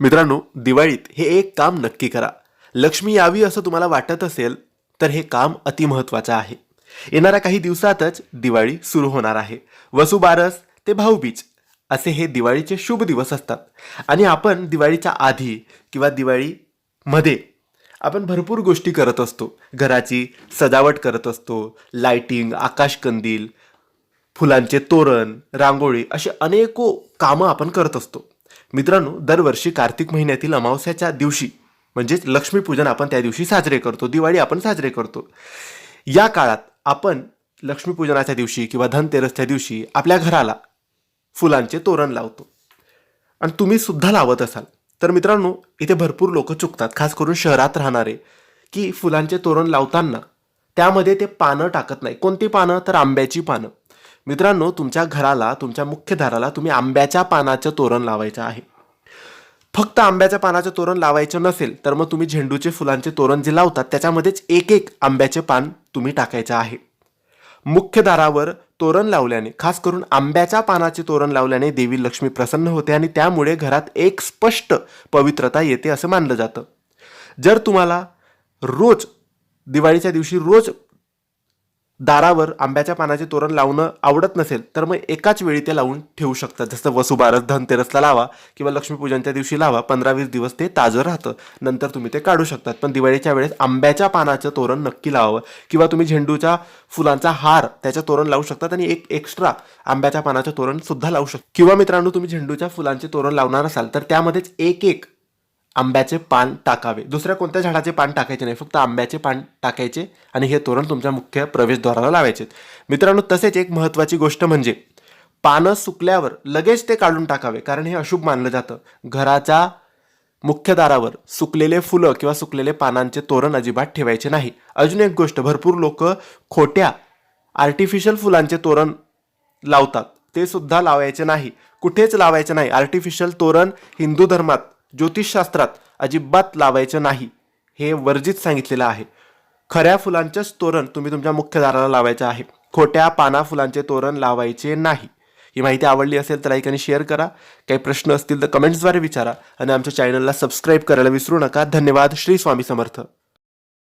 मित्रांनो दिवाळीत हे एक काम नक्की करा. लक्ष्मी यावी असं तुम्हाला वाटत असेल तर हे काम अतिमहत्वाचं आहे. येणाऱ्या काही दिवसातच दिवाळी सुरू होणार आहे. वसुबारस ते भाऊबीज असे हे दिवाळीचे शुभ दिवस असतात. आणि आपण दिवाळीच्या आधी किंवा दिवाळीमध्ये आपण भरपूर गोष्टी करत असतो. घराची सजावट करत असतो लायटिंग आकाशकंदील फुलांचे तोरण रांगोळी असे अनेको कामं आपण करत असतो. मित्रांनो दरवर्षी कार्तिक महिन्यातील अमावस्याच्या दिवशी म्हणजेच लक्ष्मीपूजन आपण त्या दिवशी साजरे करतो दिवाळी आपण साजरे करतो. या काळात आपण लक्ष्मीपूजनाच्या दिवशी किंवा धनतेरसच्या दिवशी आपल्या घराला फुलांचे तोरण लावतो. आणि तुम्ही सुद्धा लावत असाल. तर मित्रांनो इथे भरपूर लोक चुकतात. खास करून शहरात राहणारे की फुलांचे तोरण लावताना त्यामध्ये ते पानं टाकत नाही. कोणती पानं? तर आंब्याची पानं. मित्रांनो तुमच्या घराला तुमच्या मुख्य दाराला तुम्ही आंब्याच्या पानाचं तोरण लावायचं आहे. फक्त आंब्याच्या पानाचं तोरण लावायचं नसेल तर मग तुम्ही झेंडूचे फुलांचे तोरण जे लावतात त्याच्यामध्येच एक एक आंब्याचे पान तुम्ही टाकायचं आहे. मुख्य दारावर तोरण लावल्याने खास करून आंब्याच्या पानाचे तोरण लावल्याने देवी लक्ष्मी प्रसन्न होते आणि त्यामुळे घरात एक स्पष्ट पवित्रता येते असं मानलं जातं. जर तुम्हाला रोज दिवाळीच्या दिवशी रोज दारावर आंब्याच्या पानाचे तोरण लावणं आवडत नसेल तर मग एकाच वेळी ते लावून ठेवू शकतात. जसं वसुबारस धनतेरसला लावा किंवा लक्ष्मीपूजनच्या दिवशी लावा पंधरा वीस दिवस ते ताजं राहतं. नंतर तुम्ही ते काढू शकतात. पण दिवाळीच्या वेळेस आंब्याच्या पानाचं तोरण नक्की लावावं. किंवा तुम्ही झेंडूच्या फुलांचा हार त्याचं तोरण लावू शकतात आणि एक एक्स्ट्रा आंब्याच्या पानाचं तोरण सुद्धा लावू शकता. किंवा मित्रांनो तुम्ही झेंडूच्या फुलांचे तोरण लावणार असाल तर त्यामध्येच एक एक आंब्याचे पान टाकावे. दुसऱ्या कोणत्या झाडाचे पान टाकायचे नाही फक्त आंब्याचे पान टाकायचे आणि हे तोरण तुमच्या मुख्य प्रवेशद्वाराला लावायचे. मित्रांनो तसेच एक महत्त्वाची गोष्ट म्हणजे पानं सुकल्यावर लगेच ते काढून टाकावे कारण हे अशुभ मानलं जातं. घराच्या मुख्य दारावर सुकलेले फुलं किंवा सुकलेले पानांचे तोरण अजिबात ठेवायचे नाही. अजून एक गोष्ट भरपूर लोक खोट्या आर्टिफिशियल फुलांचे तोरण लावतात. ते सुद्धा लावायचे नाही. कुठेच लावायचे नाही. आर्टिफिशियल तोरण हिंदू धर्मात ज्योतिषशास्त्रात अजिबात लावायचं नाही. हे वर्जित सांगितलेलं आहे. खऱ्या फुलांचंच तोरण तुम्ही तुमच्या मुख्य दाराला लावायचं आहे. खोट्या पाना फुलांचे तोरण लावायचे नाही. ही माहिती आवडली असेल तर लाईक आणि शेअर करा. काही प्रश्न असतील तर कमेंट्सद्वारे विचारा. आणि आमच्या चॅनलला सबस्क्राईब करायला विसरू नका. धन्यवाद. श्री स्वामी समर्थ.